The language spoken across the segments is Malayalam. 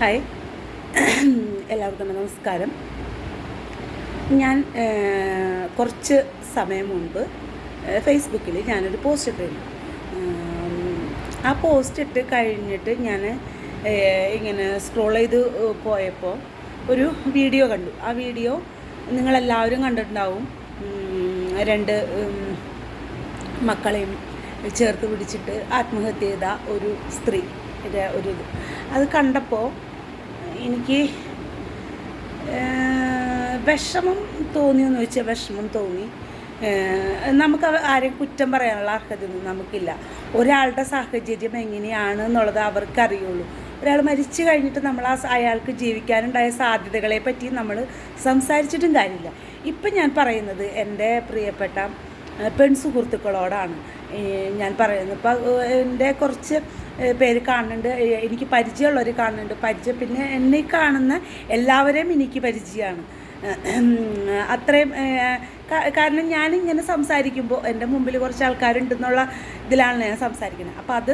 ഹായ്. എല്ലാവർക്കും നമസ്കാരം. ഞാൻ കുറച്ച് സമയം മുൻപ് ഫേസ്ബുക്കിൽ ഞാനൊരു പോസ്റ്റ് ഇട്ടിരുന്നു. ആ പോസ്റ്റ് ഇട്ട് കഴിഞ്ഞിട്ട് ഞാൻ ഇങ്ങനെ സ്ക്രോൾ ചെയ്ത് പോയപ്പോൾ ഒരു വീഡിയോ കണ്ടു. ആ വീഡിയോ നിങ്ങളെല്ലാവരും കണ്ടിട്ടുണ്ടാവും. രണ്ട് മക്കളെയും ചേർത്ത് പിടിച്ചിട്ട് ആത്മഹത്യ ചെയ്ത ഒരു സ്ത്രീ ഒരു ഇത്. അത് കണ്ടപ്പോൾ എനിക്ക് വിഷമം തോന്നിയെന്ന് വെച്ചാൽ വിഷമം തോന്നി. നമുക്ക് ആരെയും കുറ്റം പറയാനുള്ള അർഹതയൊന്നും നമുക്കില്ല. ഒരാളുടെ സാഹചര്യം എങ്ങനെയാണ് എന്നുള്ളത് അവർക്കറിയുള്ളൂ. ഒരാൾ മരിച്ചു കഴിഞ്ഞിട്ട് നമ്മൾ ആ അയാൾക്ക് ജീവിക്കാനുണ്ടായ സാധ്യതകളെ പറ്റി നമ്മൾ സംസാരിച്ചിട്ടും കാര്യമില്ല. ഇപ്പം ഞാൻ പറയുന്നത് എന്റെ പ്രിയപ്പെട്ട പെൺസുഹൃത്തുക്കളോടാണ് ഞാൻ പറയുന്നത്. ഇപ്പം എന്റെ കുറച്ച് പേര് കാണുന്നുണ്ട്. എനിക്ക് പരിചയമുള്ളവർ കാണുന്നുണ്ട്. പരിചയം പിന്നെ എന്നെ കാണുന്ന എല്ലാവരെയും എനിക്ക് പരിചയമാണ്. അത്രയും കാരണം ഞാനിങ്ങനെ സംസാരിക്കുമ്പോൾ എന്റെ മുമ്പിൽ കുറച്ച് ആൾക്കാരുണ്ടെന്നുള്ള ഇതിലാണ് ഞാൻ സംസാരിക്കുന്നത്. അപ്പോൾ അത്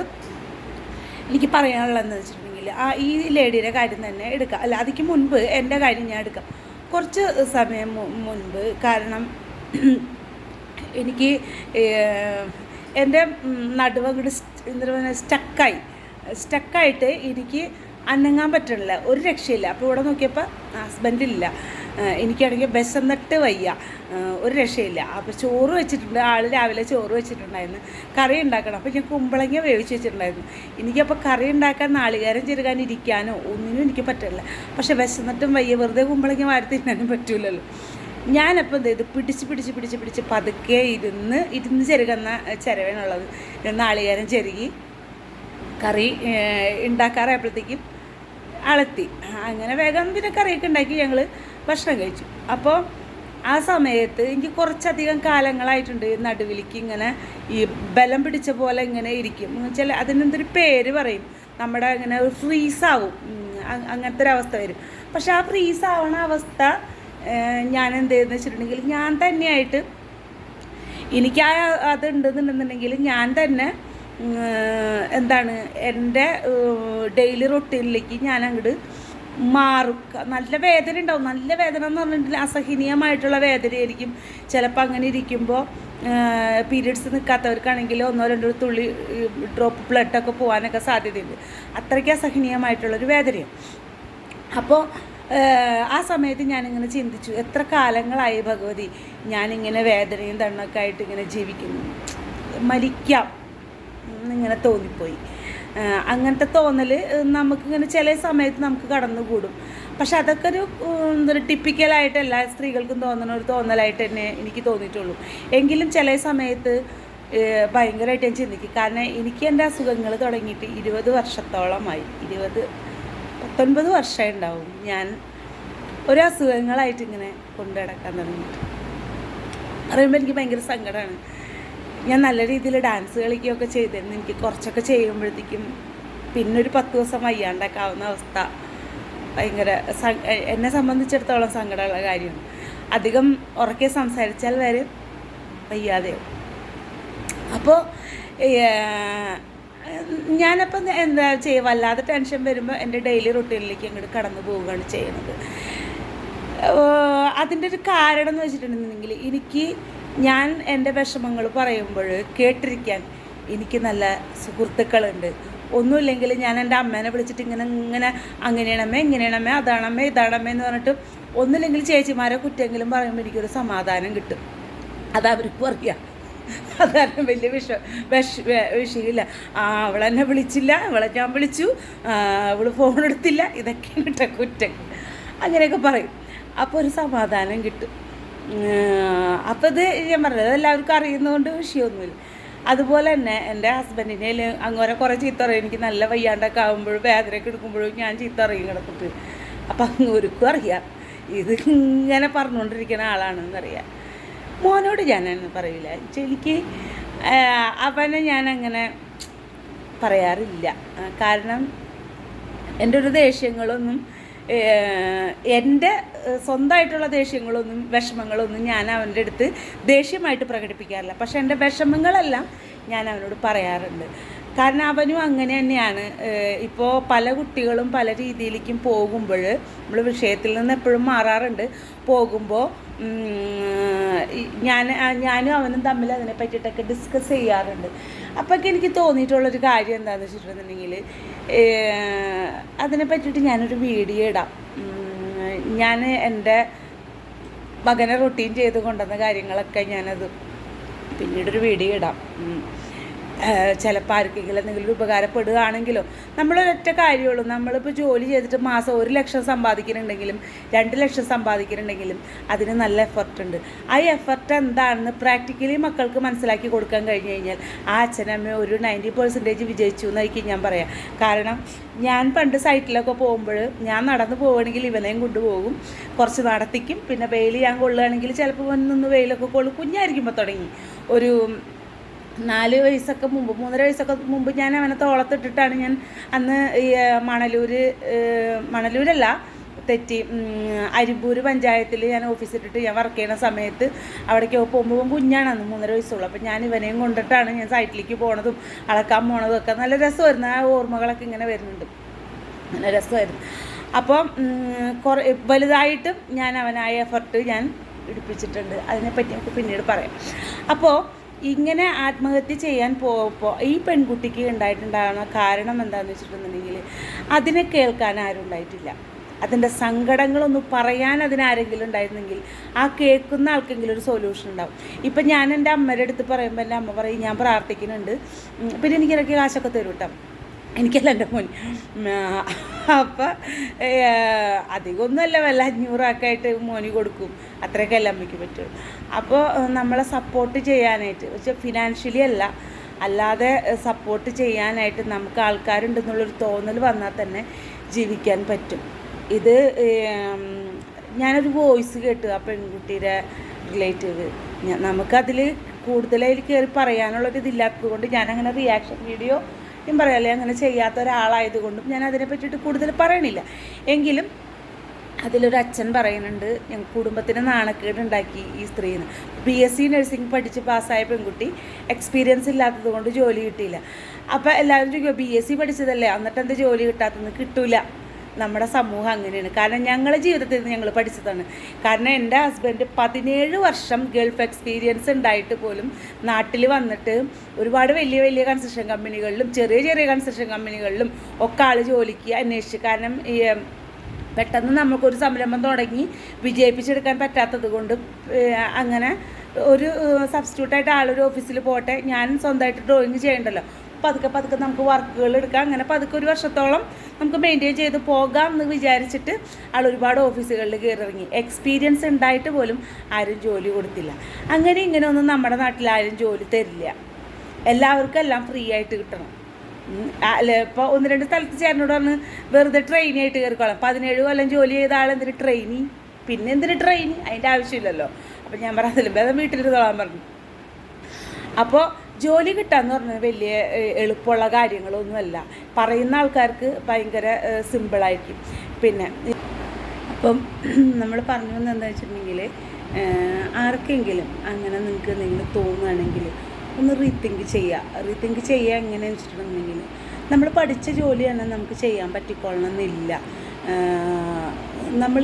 എനിക്ക് പറയാനുള്ളതെന്ന് വെച്ചിട്ടുണ്ടെങ്കിൽ ആ ഈ ലേഡിയുടെ കാര്യം തന്നെ എടുക്കുക അല്ല അതിക്ക് മുൻപ് എന്റെ കാര്യം ഞാൻ എടുക്കാം. കുറച്ച് സമയം മുൻപ് കാരണം എനിക്ക് എന്റെ നടുവ് എന്താ സ്റ്റക്കായി സ്റ്റക്കായിട്ട് എനിക്ക് അനങ്ങാൻ പറ്റണില്ല. ഒരു രക്ഷയില്ല. അപ്പോൾ ഇവിടെ നോക്കിയപ്പോൾ ഹസ്ബൻഡില്ല എനിക്കാണെങ്കിൽ ബസ് എന്നിട്ട് വയ്യ ഒരു രക്ഷയില്ല. അപ്പോൾ ചോറ് വെച്ചിട്ടുണ്ട്. ആൾ രാവിലെ ചോറ് വെച്ചിട്ടുണ്ടായിരുന്നു. കറി ഉണ്ടാക്കണം. അപ്പോൾ ഞാൻ കുമ്പളങ്ങ വേവിച്ച് വെച്ചിട്ടുണ്ടായിരുന്നു. എനിക്കപ്പോൾ കറി ഉണ്ടാക്കാൻ നാളികേരം ചെരുകാൻ ഇരിക്കാനോ ഒന്നിനും എനിക്ക് പറ്റില്ല പക്ഷെ വിശന്നിട്ടും വയ്യ. വെറുതെ കുമ്പളങ്ങ വാരി തിന്നാനും പറ്റൂലല്ലോ. ഞാനപ്പോൾ എന്ത് ചെയ്തു? പിടിച്ച് പിടിച്ച് പിടിച്ച് പിടിച്ച് പതുക്കെ ഇരുന്ന് ഇരുന്ന് ചെരുകുന്ന ചിരവനുള്ളത് നാളികേരം ചെരുകി കറി ഉണ്ടാക്കാറായപ്പോഴത്തേക്കും അളത്തി അങ്ങനെ വേഗം പിന്നെ കറിയൊക്കെ ഉണ്ടാക്കി ഞങ്ങൾ ഭക്ഷണം കഴിച്ചു. അപ്പോൾ ആ സമയത്ത് എനിക്ക് കുറച്ചധികം കാലങ്ങളായിട്ടുണ്ട് നടുവിലേക്ക് ഇങ്ങനെ ഈ ബലം പിടിച്ച പോലെ ഇങ്ങനെ ഇരിക്കും. ചില അതിനെന്തൊരു പേര് പറയും? നമ്മുടെ ഇങ്ങനെ ഫ്രീസാവും അങ്ങനത്തെ ഒരു അവസ്ഥ വരും. പക്ഷെ ആ ഫ്രീസാവണ അവസ്ഥ ഞാൻ എന്ത് ചെയ്യുന്നത് വെച്ചിട്ടുണ്ടെങ്കിൽ ഞാൻ തന്നെയായിട്ട് എനിക്ക് ആ അതുണ്ടെന്നുണ്ടെന്നുണ്ടെങ്കിൽ ഞാൻ തന്നെ എന്താണ് എന്റെ ഡെയിലി റൊട്ടീനിലേക്ക് ഞാൻ അങ്ങോട്ട് മാറും. നല്ല വേദന ഉണ്ടാവും. നല്ല വേദന എന്ന് പറഞ്ഞിട്ടുണ്ടെങ്കിൽ അസഹനീയമായിട്ടുള്ള വേദനയായിരിക്കും. ചിലപ്പോൾ അങ്ങനെ ഇരിക്കുമ്പോൾ പീരീഡ്സ് നിൽക്കാത്തവർക്കാണെങ്കിൽ ഒന്നോ രണ്ടോ തുള്ളി ഡ്രോപ്പ് ബ്ലഡൊക്കെ പോകാനൊക്കെ സാധ്യതയുണ്ട്. അത്രയ്ക്ക് അസഹനീയമായിട്ടുള്ളൊരു വേദനയാണ്. അപ്പോൾ ആ സമയത്ത് ഞാനിങ്ങനെ ചിന്തിച്ചു എത്ര കാലങ്ങളായി ഭഗവതി? ഞാനിങ്ങനെ വേദനയും തണ്ണൊക്കെ ആയിട്ട് ഇങ്ങനെ ജീവിക്കുന്നു. മരിക്കാം. എന്നിങ്ങനെ തോന്നിപ്പോയി. അങ്ങനത്തെ തോന്നൽ നമുക്കിങ്ങനെ ചില സമയത്ത് നമുക്ക് കടന്നുകൂടും. പക്ഷെ അതൊക്കെ ഒരു എന്തൊരു എന്താ ടിപ്പിക്കലായിട്ട് എല്ലാ സ്ത്രീകൾക്കും തോന്നുന്ന ഒരു തോന്നലായിട്ട് തന്നെ എനിക്ക് തോന്നിയിട്ടുള്ളൂ. എങ്കിലും ചില സമയത്ത് ഭയങ്കരമായിട്ട് ഞാൻ ചിന്തിക്കും. കാരണം എനിക്ക് എന്റെ അസുഖങ്ങൾ തുടങ്ങിയിട്ട് ഇരുപത് വർഷത്തോളമായി. ഇരുപത് പത്തൊൻപത് വർഷമായി ഉണ്ടാവും ഞാൻ ഒരു അസുഖങ്ങളായിട്ട് ഇങ്ങനെ കൊണ്ടു നടക്കാൻ തുടങ്ങിയിട്ട്. പറയുമ്പോൾ എനിക്ക് ഭയങ്കര സങ്കടമാണ് ഞാൻ നല്ല രീതിയിൽ ഡാൻസ് കളിക്കുകയൊക്കെ ചെയ്തിരുന്നു. എനിക്ക് കുറച്ചൊക്കെ ചെയ്യുമ്പോഴത്തേക്കും പിന്നെ ഒരു പത്ത് ദിവസം വയ്യാണ്ടാക്കാവുന്ന അവസ്ഥ. ഭയങ്കര എന്നെ സംബന്ധിച്ചിടത്തോളം സങ്കടമുള്ള കാര്യമാണ്. അധികം ഉറക്കെ സംസാരിച്ചാൽ വരെ വയ്യാതെയാവും. അപ്പോൾ ഞാനപ്പം എന്താ ചെയ്യുക വല്ലാതെ ടെൻഷൻ വരുമ്പോൾ എന്റെ ഡെയിലി റൊട്ടീനിലേക്ക് അങ്ങോട്ട് കടന്നു പോവുകയാണ് ചെയ്യുന്നത്. അതിന്റെ ഒരു കാരണം എന്ന് വെച്ചിട്ടുണ്ടെന്നുണ്ടെങ്കിൽ എനിക്ക് ഞാൻ എന്റെ വിഷമങ്ങൾ പറയുമ്പോൾ കേട്ടിരിക്കാൻ എനിക്ക് നല്ല സുഹൃത്തുക്കളുണ്ട്. ഒന്നുമില്ലെങ്കിൽ ഞാൻ എന്റെ അമ്മേനെ വിളിച്ചിട്ട് ഇങ്ങനെ ഇങ്ങനെ അങ്ങനെയാണമ്മേ ഇങ്ങനെയാണമ്മേ അതാണമ്മേ ഇതാണമ്മേ എന്ന് പറഞ്ഞിട്ട് ഒന്നുമില്ലെങ്കിൽ ചേച്ചിമാരെ കുറ്റെങ്കിലും പറയുമ്പോൾ എനിക്കൊരു സമാധാനം കിട്ടും. അത് അവർക്കും അറിയാം. അതാണ് വലിയ വിഷം വിഷ വിഷയമില്ല ആ അവളെന്നെ വിളിച്ചില്ല. അവളെ ഞാൻ വിളിച്ചു. അവൾ ഫോൺ എടുത്തില്ല. ഇതൊക്കെയാണ് കേട്ടോ കുറ്റം അങ്ങനെയൊക്കെ പറയും. അപ്പോൾ ഒരു സമാധാനം കിട്ടും. അപ്പോൾ ഇത് ഞാൻ പറഞ്ഞത് എല്ലാവർക്കും അറിയുന്നതുകൊണ്ട് വിഷയമൊന്നുമില്ല. അതുപോലെ തന്നെ എന്റെ ഹസ്ബൻഡിനെ അങ്ങനെ കുറേ ചീത്ത പറയും. എനിക്ക് നല്ല വയ്യാണ്ടൊക്കെ ആകുമ്പോഴും വേദനയൊക്കെ എടുക്കുമ്പോഴും ഞാൻ ചീത്ത അറിയും കിടന്നിട്ട് അപ്പം അങ്ങോർക്കും അറിയാം. ഇത് ഇങ്ങനെ പറഞ്ഞുകൊണ്ടിരിക്കുന്ന ആളാണെന്നറിയാം. മോനോട് ഞാൻ അങ്ങനെ പറയില്ല എനിക്ക് അവനെ ഞാനങ്ങനെ പറയാറില്ല. കാരണം എന്റെ ഒരു ദേഷ്യങ്ങളൊന്നും എന്റെ സ്വന്തമായിട്ടുള്ള ദേഷ്യങ്ങളൊന്നും വിഷമങ്ങളൊന്നും ഞാൻ അവന്റെ അടുത്ത് ദേഷ്യമായിട്ട് പ്രകടിപ്പിക്കാറില്ല. പക്ഷെ എന്റെ വിഷമങ്ങളെല്ലാം ഞാൻ അവനോട് പറയാറുണ്ട്. കാരണം അവനും അങ്ങനെ തന്നെയാണ്. ഇപ്പോൾ പല കുട്ടികളും പല രീതിയിലേക്കും പോകുമ്പോൾ നമ്മൾ വിഷയത്തിൽ നിന്ന് എപ്പോഴും മാറാറുണ്ട്. പോകുമ്പോൾ ഞാൻ ഞാനും അവനും തമ്മിൽ അതിനെ പറ്റിയിട്ടൊക്കെ ഡിസ്കസ് ചെയ്യാറുണ്ട്. അപ്പോഴൊക്കെ എനിക്ക് തോന്നിയിട്ടുള്ളൊരു കാര്യം എന്താണെന്ന് വെച്ചിട്ടുണ്ടെന്നുണ്ടെങ്കിൽ അതിനെ പറ്റിയിട്ട് ഞാനൊരു വീഡിയോ ഇടാം. ഞാൻ എന്റെ മകനെ റൊട്ടീൻ ചെയ്ത് കൊണ്ടുവന്ന കാര്യങ്ങളൊക്കെ ഞാനത് പിന്നീടൊരു വീഡിയോ ഇടാം. ചിലപ്പോൾ ആർക്കെങ്കിലും എന്തെങ്കിലും ഉപകാരപ്പെടുകയാണെങ്കിലോ നമ്മളൊരൊറ്റ കാര്യമുള്ളൂ. നമ്മളിപ്പോൾ ജോലി ചെയ്തിട്ട് മാസം ഒരു ലക്ഷം സമ്പാദിക്കുന്നുണ്ടെങ്കിലും രണ്ട് ലക്ഷം സമ്പാദിക്കുന്നുണ്ടെങ്കിലും അതിന് നല്ല എഫർട്ട് ഉണ്ട്. ആ എഫർട്ട് എന്താണെന്ന് പ്രാക്ടിക്കലി മക്കൾക്ക് മനസ്സിലാക്കി കൊടുക്കാൻ കഴിഞ്ഞ് കഴിഞ്ഞാൽ ആ അച്ഛനമ്മ ഒരു നയന്റി പെർസെന്റേജ് വിജയിച്ചു എന്നായിരിക്കും ഞാൻ പറയാം. കാരണം ഞാൻ പണ്ട് സൈറ്റിലൊക്കെ പോകുമ്പോൾ ഞാൻ നടന്നു പോവുകയാണെങ്കിൽ ഇവനെയും കൊണ്ടുപോകും. കുറച്ച് നടത്തിക്കും. പിന്നെ വെയിൽ ഞാൻ കൊള്ളുകയാണെങ്കിൽ ചിലപ്പോൾ നിന്ന് വെയിലൊക്കെ കൊള്ളും. കുഞ്ഞായിരിക്കുമ്പോൾ തുടങ്ങി. ഒരു നാല് വയസ്സൊക്കെ മുമ്പ് മൂന്നര വയസ്സൊക്കെ മുമ്പ് ഞാൻ അവനെ തോളത്തിട്ടിട്ടാണ് ഞാൻ അന്ന് ഈ മണലൂർ മണലൂരല്ല തെറ്റി അരിമ്പൂര് പഞ്ചായത്തിൽ ഞാൻ ഓഫീസിലിട്ട് ഞാൻ വർക്ക് ചെയ്യുന്ന സമയത്ത് അവിടേക്ക് പോകുമ്പോൾ കുഞ്ഞാണ് അന്ന് മൂന്നര വയസ്സുള്ളൂ. അപ്പം ഞാൻ ഇവനെയും കൊണ്ടിട്ടാണ് ഞാൻ സൈറ്റിലേക്ക് പോണതും അളക്കാൻ പോണതും ഒക്കെ. നല്ല രസമായിരുന്നു. ആ ഓർമ്മകളൊക്കെ ഇങ്ങനെ വരുന്നുണ്ട്. നല്ല രസമായിരുന്നു. അപ്പം കുറേ വലുതായിട്ടും ഞാൻ അവനായ എഫർട്ട് ഞാൻ എടുപ്പിച്ചിട്ടുണ്ട് അതിനെപ്പറ്റി നമുക്ക് പിന്നീട് പറയാം. അപ്പോൾ ഇങ്ങനെ ആത്മഹത്യ ചെയ്യാൻ പോകുമ്പോൾ ഈ പെൺകുട്ടിക്ക് ഉണ്ടായിട്ടുണ്ടാകുന്ന കാരണം എന്താണെന്ന് വെച്ചിട്ടുണ്ടെങ്കിൽ അതിനെ കേൾക്കാൻ ആരും ഉണ്ടായിട്ടില്ല. അതിന്റെ സങ്കടങ്ങളൊന്ന് പറയാൻ അതിനാരെങ്കിലും ഉണ്ടായിരുന്നെങ്കിൽ ആ കേൾക്കുന്ന ആൾക്കെങ്കിലും ഒരു സൊല്യൂഷൻ ഉണ്ടാവും. ഇപ്പം ഞാൻ എന്റെ അമ്മയുടെ അടുത്ത് പറയുമ്പോൾ എന്റെ അമ്മ പറയും ഞാൻ പ്രാർത്ഥിക്കുന്നുണ്ട്. പിന്നെ എനിക്ക് ഇടയ്ക്ക് കാശൊക്കെ തരും കേട്ടോ എനിക്കല്ല എന്റെ മോൻ അപ്പം അധികമൊന്നുമല്ല വല്ല അഞ്ഞൂറൊക്കെ ആയിട്ട് മോന് കൊടുക്കും. അത്രയൊക്കെ അല്ല അമ്മയ്ക്ക് പറ്റുള്ളൂ അപ്പോൾ നമ്മളെ സപ്പോർട്ട് ചെയ്യാനായിട്ട് പക്ഷെ ഫിനാൻഷ്യലി അല്ല. അല്ലാതെ സപ്പോർട്ട് ചെയ്യാനായിട്ട് നമുക്ക് ആൾക്കാരുണ്ടെന്നുള്ളൊരു തോന്നൽ വന്നാൽ തന്നെ ജീവിക്കാൻ പറ്റും. ഇത് ഞാനൊരു വോയിസ് കേട്ടു ആ പെൺകുട്ടിയുടെ റിലേറ്റീവ്. നമുക്കതിൽ കൂടുതലായി കയറി പറയാനുള്ളൊരു ഇതില്ലാത്തത് കൊണ്ട് ഞാനങ്ങനെ റിയാക്ഷൻ വീഡിയോ ഞാൻ പറയാല്ലേ അങ്ങനെ ചെയ്യാത്ത ഒരാളായതുകൊണ്ടും ഞാൻ അതിനെ പറ്റിയിട്ട് കൂടുതൽ പറയണില്ല. എങ്കിലും അതിലൊരു അച്ഛൻ പറയുന്നുണ്ട് ഞങ്ങൾ കുടുംബത്തിന് നാണക്കേട് ഉണ്ടാക്കി ഈ സ്ത്രീന്ന്. ബി എസ് സി നഴ്സിംഗ് പഠിച്ച് പാസ്സായ പെൺകുട്ടി എക്സ്പീരിയൻസ് ഇല്ലാത്തത് കൊണ്ട് ജോലി കിട്ടിയില്ല. അപ്പോൾ എല്ലാവരും ചോദിക്കുക ബി എസ് സി പഠിച്ചതല്ലേ? എന്നിട്ട് എന്താ ജോലി കിട്ടാത്തതെന്ന് കിട്ടൂല. നമ്മുടെ സമൂഹം അങ്ങനെയാണ്. കാരണം ഞങ്ങളുടെ ജീവിതത്തിൽ നിന്ന് ഞങ്ങൾ പഠിച്ചതാണ്. കാരണം എന്റെ ഹസ്ബൻഡ് പതിനേഴ് വർഷം ഗൾഫ് എക്സ്പീരിയൻസ് ഉണ്ടായിട്ട് പോലും നാട്ടിൽ വന്നിട്ട് ഒരുപാട് വലിയ വലിയ കൺസ്ട്രക്ഷൻ കമ്പനികളിലും ചെറിയ ചെറിയ കൺസ്ട്രക്ഷൻ കമ്പനികളിലും ഒക്കെ ആൾ ജോലിക്ക് അന്വേഷിച്ചു. കാരണം ഈ പെട്ടെന്ന് നമുക്കൊരു സംരംഭം തുടങ്ങി വിജയിപ്പിച്ചെടുക്കാൻ പറ്റാത്തത് കൊണ്ട് അങ്ങനെ ഒരു സബ്സ്റ്റിറ്റ്യൂട്ടായിട്ട് ആളൊരു ഓഫീസിൽ പോട്ടെ ഞാൻ സ്വന്തമായിട്ട് ഡ്രോയിങ് ചെയ്യണ്ടല്ലോ. പതുക്കെ പതുക്കെ നമുക്ക് വർക്കുകൾ എടുക്കാം. അങ്ങനെ പതുക്കെ ഒരു വർഷത്തോളം നമുക്ക് മെയിന്റെയിൻ ചെയ്ത് പോകാം എന്ന് വിചാരിച്ചിട്ട് ആൾ ഒരുപാട് ഓഫീസുകളിൽ കയറിറങ്ങി എക്സ്പീരിയൻസ് ഉണ്ടായിട്ട് പോലും ആരും ജോലി കൊടുത്തില്ല. അങ്ങനെ ഇങ്ങനെ ഒന്നും നമ്മുടെ നാട്ടിൽ ആരും ജോലി തരില്ല. എല്ലാവർക്കും എല്ലാം ഫ്രീ ആയിട്ട് കിട്ടണം. അല്ല ഇപ്പോൾ ഒന്ന് രണ്ട് സ്ഥലത്ത് ചേട്ടനോട് പറഞ്ഞ് വെറുതെ ട്രെയിനി ആയിട്ട് കയറിക്കോളാം. പതിനേഴ് കൊല്ലം ജോലി ചെയ്ത ആൾ എന്തിന് ട്രെയിനി പിന്നെ എന്തിന് ട്രെയിനി അതിന്റെ ആവശ്യമില്ലല്ലോ. അപ്പം ഞാൻ പറഞ്ഞു അതിലും ഭേദം വീട്ടിലിരുന്നോളാൻ പറഞ്ഞു. അപ്പോൾ ജോലി കിട്ടുക എന്ന് പറഞ്ഞത് വലിയ എളുപ്പമുള്ള കാര്യങ്ങളൊന്നുമല്ല. പറയുന്ന ആൾക്കാർക്ക് ഭയങ്കര സിമ്പിളായിരിക്കും. പിന്നെ അപ്പം നമ്മൾ പറഞ്ഞു വന്നത് എന്താ വെച്ചിട്ടുണ്ടെങ്കിൽ ആർക്കെങ്കിലും അങ്ങനെ നിങ്ങൾക്ക് എന്തെങ്കിലും തോന്നുകയാണെങ്കിൽ ഒന്ന് റീതിങ്ക് ചെയ്യുക റീതിങ്ക് ചെയ്യുക എങ്ങനെയാണെന്ന് വെച്ചിട്ടുണ്ടെങ്കിൽ നമ്മൾ പഠിച്ച ജോലി തന്നെ നമുക്ക് ചെയ്യാൻ പറ്റിക്കൊള്ളണമെന്നില്ല. നമ്മൾ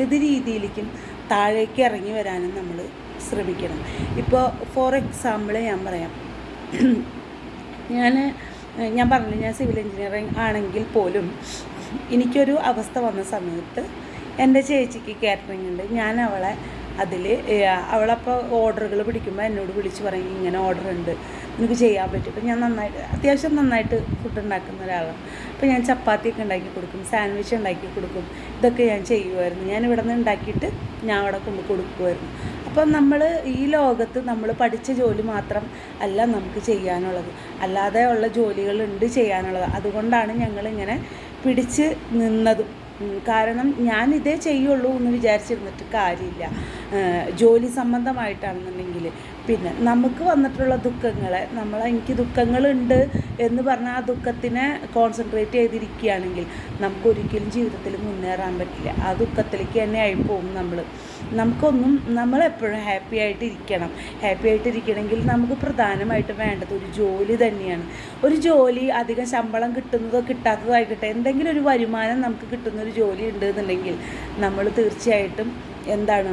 ഏത് രീതിയിലേക്കും താഴേക്ക് ഇറങ്ങി വരാനും നമ്മൾ ശ്രമിക്കണം. ഇപ്പോൾ ഫോർ എക്സാമ്പിൾ ഞാൻ പറയാം. ഞാൻ ഞാൻ പറഞ്ഞു ഞാൻ സിവിൽ എഞ്ചിനീയറിംഗ് ആണെങ്കിൽ പോലും എനിക്കൊരു അവസ്ഥ വന്ന സമയത്ത് എന്റെ ചേച്ചിക്ക് കാറ്ററിംഗ് ഉണ്ട്. ഞാൻ അവളെ അതിൽ അവളപ്പോൾ ഓർഡറുകൾ പിടിക്കുമ്പോൾ എന്നോട് വിളിച്ച് പറയും ഇങ്ങനെ ഓർഡർ ഉണ്ട്. നിനക്ക് ചെയ്യാൻ പറ്റും. അപ്പോൾ ഞാൻ നന്നായിട്ട് അത്യാവശ്യം നന്നായിട്ട് ഫുഡ് ഉണ്ടാക്കുന്ന ഒരാളാണ്. അപ്പോൾ ഞാൻ ചപ്പാത്തിയൊക്കെ ഉണ്ടാക്കി കൊടുക്കും സാൻഡ്വിച്ച് ഉണ്ടാക്കി കൊടുക്കും. ഇതൊക്കെ ഞാൻ ചെയ്യുമായിരുന്നു. ഞാൻ ഇവിടെ നിന്ന് ഉണ്ടാക്കിയിട്ട് ഞാൻ അവിടെ കൊണ്ട് കൊടുക്കുമായിരുന്നു. അപ്പം നമ്മൾ ഈ ലോകത്ത് നമ്മൾ പഠിച്ച ജോലി മാത്രം അല്ല നമുക്ക് ചെയ്യാനുള്ളത്. അല്ലാതെ ഉള്ള ജോലികളുണ്ട് ചെയ്യാനുള്ളത്. അതുകൊണ്ടാണ് ഞങ്ങളിങ്ങനെ പിടിച്ച് നിന്നതും. കാരണം ഞാൻ ചെയ്യുള്ളൂ എന്ന് വിചാരിച്ചിരുന്നിട്ട് കാര്യമില്ല. ജോലി സംബന്ധമായിട്ടാണെന്നുണ്ടെങ്കിൽ പിന്നെ നമുക്ക് വന്നിട്ടുള്ള ദുഃഖങ്ങളെ നമ്മൾ എനിക്ക് ദുഃഖങ്ങളുണ്ട് എന്ന് പറഞ്ഞാൽ ആ ദുഃഖത്തിനെ കോൺസെൻട്രേറ്റ് ചെയ്തിരിക്കുകയാണെങ്കിൽ നമുക്ക് ഒരിക്കലും ജീവിതത്തിൽ മുന്നേറാൻ പറ്റില്ല. ആ ദുഃഖത്തിലേക്ക് തന്നെ ആയി പോകും നമ്മൾ നമുക്കൊന്നും നമ്മളെപ്പോഴും ഹാപ്പി ആയിട്ടിരിക്കണം. ഹാപ്പി ആയിട്ടിരിക്കണമെങ്കിൽ നമുക്ക് പ്രധാനമായിട്ടും വേണ്ടത് ഒരു ജോലി തന്നെയാണ്. ഒരു ജോലി അധികം ശമ്പളം കിട്ടുന്നതോ കിട്ടാത്തതോ ആയിക്കോട്ടെ എന്തെങ്കിലും ഒരു വരുമാനം നമുക്ക് കിട്ടുന്ന ഒരു ജോലി ഉണ്ട് എന്നുണ്ടെങ്കിൽ നമ്മൾ തീർച്ചയായിട്ടും എന്താണ്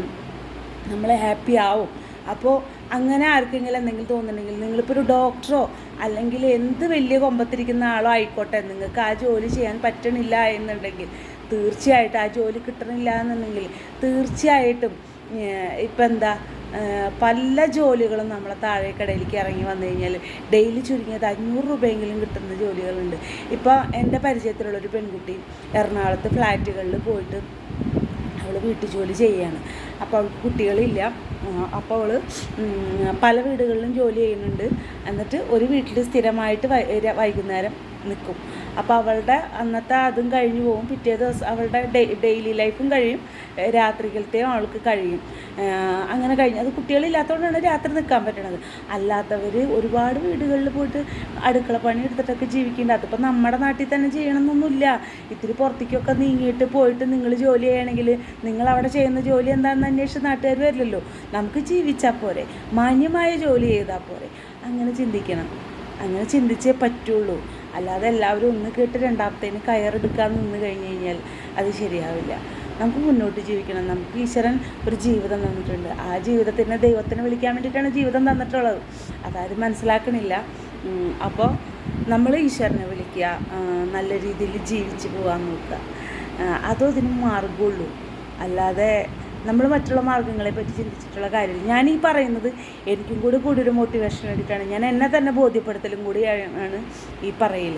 നമ്മൾ ഹാപ്പി ആവും. അപ്പോൾ അങ്ങനെ ആർക്കെങ്കിലും എന്തെങ്കിലും തോന്നുന്നുണ്ടെങ്കിൽ നിങ്ങളിപ്പോൾ ഒരു ഡോക്ടറോ അല്ലെങ്കിൽ എന്ത് വലിയ കൊമ്പത്തിരിക്കുന്ന ആളോ ആയിക്കോട്ടെ നിങ്ങൾക്ക് ആ ജോലി ചെയ്യാൻ പറ്റണില്ല എന്നുണ്ടെങ്കിൽ തീർച്ചയായിട്ടും ആ ജോലി കിട്ടണില്ല എന്നുണ്ടെങ്കിൽ തീർച്ചയായിട്ടും ഇപ്പം എന്താ പല ജോലികളും നമ്മളെ താഴേക്കടയിലേക്ക് ഇറങ്ങി വന്നു കഴിഞ്ഞാൽ ഡെയിലി ചുരുങ്ങിയത് അഞ്ഞൂറ് രൂപയെങ്കിലും കിട്ടുന്ന ജോലികളുണ്ട്. ഇപ്പോൾ എന്റെ പരിചയത്തിലുള്ളൊരു പെൺകുട്ടി എറണാകുളത്ത് ഫ്ലാറ്റുകളിൽ പോയിട്ട് അവൾ വീട്ടു ജോലി അപ്പോൾ കുട്ടികളില്ല. അപ്പോൾ അവൾ പല വീടുകളിലും ജോലി ചെയ്യുന്നുണ്ട്. എന്നിട്ട് ഒരു വീട്ടിൽ സ്ഥിരമായിട്ട് വൈകുന്നേരം നിൽക്കും അപ്പോൾ അവളുടെ അന്നത്തെ അതും കഴിഞ്ഞു പോകും. പിറ്റേ ദിവസം അവളുടെ ഡെയിലി ലൈഫും കഴിയും. രാത്രികളത്തെയും അവൾക്ക് കഴിയും. അങ്ങനെ കഴിഞ്ഞ് അത് കുട്ടികളില്ലാത്തതുകൊണ്ടാണ് രാത്രി നിൽക്കാൻ പറ്റണത്. അല്ലാത്തവർ ഒരുപാട് വീടുകളിൽ പോയിട്ട് അടുക്കള പണി എടുത്തിട്ടൊക്കെ ജീവിക്കുന്നുണ്ട് അതിപ്പോൾ നമ്മുടെ നാട്ടിൽ തന്നെ ചെയ്യണമെന്നൊന്നുമില്ല. ഇത്തിരി പുറത്തേക്കൊക്കെ നീങ്ങിയിട്ട് പോയിട്ട് നിങ്ങൾ ജോലി ചെയ്യണമെങ്കിൽ നിങ്ങൾ അവിടെ ചെയ്യുന്ന ജോലി എന്താണെന്ന് അന്വേഷിച്ച് നാട്ടുകാർ വരില്ലല്ലോ. നമുക്ക് ജീവിച്ചാൽ പോരെ. മാന്യമായ ജോലി ചെയ്താൽ പോരെ. അങ്ങനെ ചിന്തിക്കണം. അങ്ങനെ ചിന്തിച്ചേ പറ്റുള്ളൂ. അല്ലാതെ എല്ലാവരും ഒന്ന് കേട്ട് രണ്ടാമത്തേന് കയറെടുക്കാൻ നിന്ന് കഴിഞ്ഞ് കഴിഞ്ഞാൽ അത് ശരിയാവില്ല. നമുക്ക് മുന്നോട്ട് ജീവിക്കണം. നമുക്ക് ഈശ്വരൻ ഒരു ജീവിതം തന്നിട്ടുണ്ട്. ആ ജീവിതത്തിനെ ദൈവത്തിന് വിളിക്കാൻ വേണ്ടിയിട്ടാണ് ജീവിതം തന്നിട്ടുള്ളത്. അതാരും മനസ്സിലാക്കണില്ല. അപ്പോൾ നമ്മൾ ഈശ്വരനെ വിളിക്കുക നല്ല രീതിയിൽ ജീവിച്ച് പോകാൻ നോക്കുക. അതോ ഇതിന് മാർഗമുള്ളൂ അല്ലാതെ നമ്മൾ മറ്റുള്ള മാർഗങ്ങളെ പറ്റി ചിന്തിച്ചിട്ടുള്ള കാര്യമില്ല ഞാൻ ഈ പറയുന്നത് എനിക്കും കൂടി കൂടി ഒരു മോട്ടിവേഷൻ വേണ്ടിയിട്ടാണ്. ഞാൻ എന്നെ തന്നെ ബോധ്യപ്പെടുത്തലും കൂടി ആണ് ഈ പറയൽ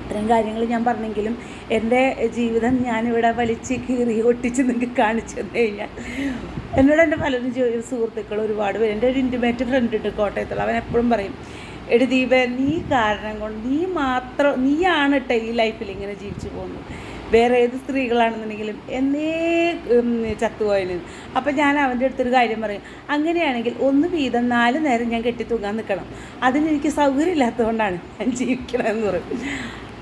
ഇത്രയും കാര്യങ്ങൾ ഞാൻ പറഞ്ഞെങ്കിലും എന്റെ ജീവിതം ഞാനിവിടെ വലിച്ച് കീറി ഒട്ടിച്ച് നിങ്ങൾക്ക് കാണിച്ചു തന്നു കഴിഞ്ഞാൽ എന്നോട് എന്റെ പലരും സുഹൃത്തുക്കൾ ഒരുപാട് പേര് എന്റെ ഒരു ഇന്റിമേറ്റ് ഫ്രണ്ട് ഉണ്ട് കോട്ടയത്തുള്ള. അവൻ എപ്പോഴും പറയും എടി ദീപ നീ കാരണം കൊണ്ട് നീ മാത്രം നീയാണ് കേട്ടോ ഈ ലൈഫിൽ ഇങ്ങനെ ജീവിച്ചു പോകുന്നത്. വേറെ ഏത് സ്ത്രീകളാണെന്നുണ്ടെങ്കിലും എന്നേ ചത്തുപോയാലും. അപ്പം ഞാൻ അവന്റെ അടുത്തൊരു കാര്യം പറയും. അങ്ങനെയാണെങ്കിൽ ഒന്ന് വീതം നാല് നേരം ഞാൻ കെട്ടി തൂങ്ങാൻ നിൽക്കണം. അതിനെനിക്ക് സൗകര്യമില്ലാത്തതുകൊണ്ടാണ് ഞാൻ ജീവിക്കണമെന്ന് പറയും.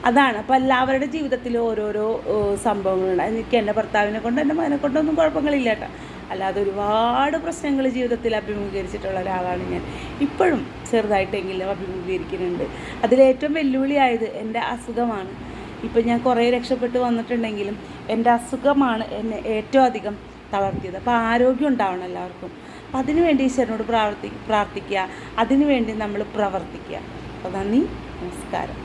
അതാണ്. അപ്പോൾ എല്ലാവരുടെ ജീവിതത്തിൽ ഓരോരോ സംഭവങ്ങളുണ്ട്. എനിക്ക് എന്റെ ഭർത്താവിനെ കൊണ്ട് എന്റെ മകനെ കൊണ്ടൊന്നും കുഴപ്പങ്ങളില്ല കേട്ടോ. അല്ലാതെ ഒരുപാട് പ്രശ്നങ്ങൾ ജീവിതത്തിൽ അഭിമുഖീകരിച്ചിട്ടുള്ള ഒരാളാണ് ഞാൻ. ഇപ്പോഴും ചെറുതായിട്ടെങ്കിലും അഭിമുഖീകരിക്കുന്നുണ്ട്. അതിലേറ്റവും വെല്ലുവിളിയായത് എന്റെ അസുഖമാണ്. ഇപ്പം ഞാൻ കുറേ രക്ഷപ്പെട്ട് വന്നിട്ടുണ്ടെങ്കിലും എന്റെ അസുഖമാണ് എന്നെ ഏറ്റവും അധികം തളർത്തിയത്. അപ്പോൾ ആരോഗ്യം ഉണ്ടാവണം എല്ലാവർക്കും. അപ്പം അതിനു വേണ്ടി ഈശ്വരനോട് പ്രാർത്ഥി പ്രാർത്ഥിക്കുക. അതിനു വേണ്ടി നമ്മൾ പ്രവർത്തിക്കുക. അപ്പോൾ നന്ദി നമസ്കാരം.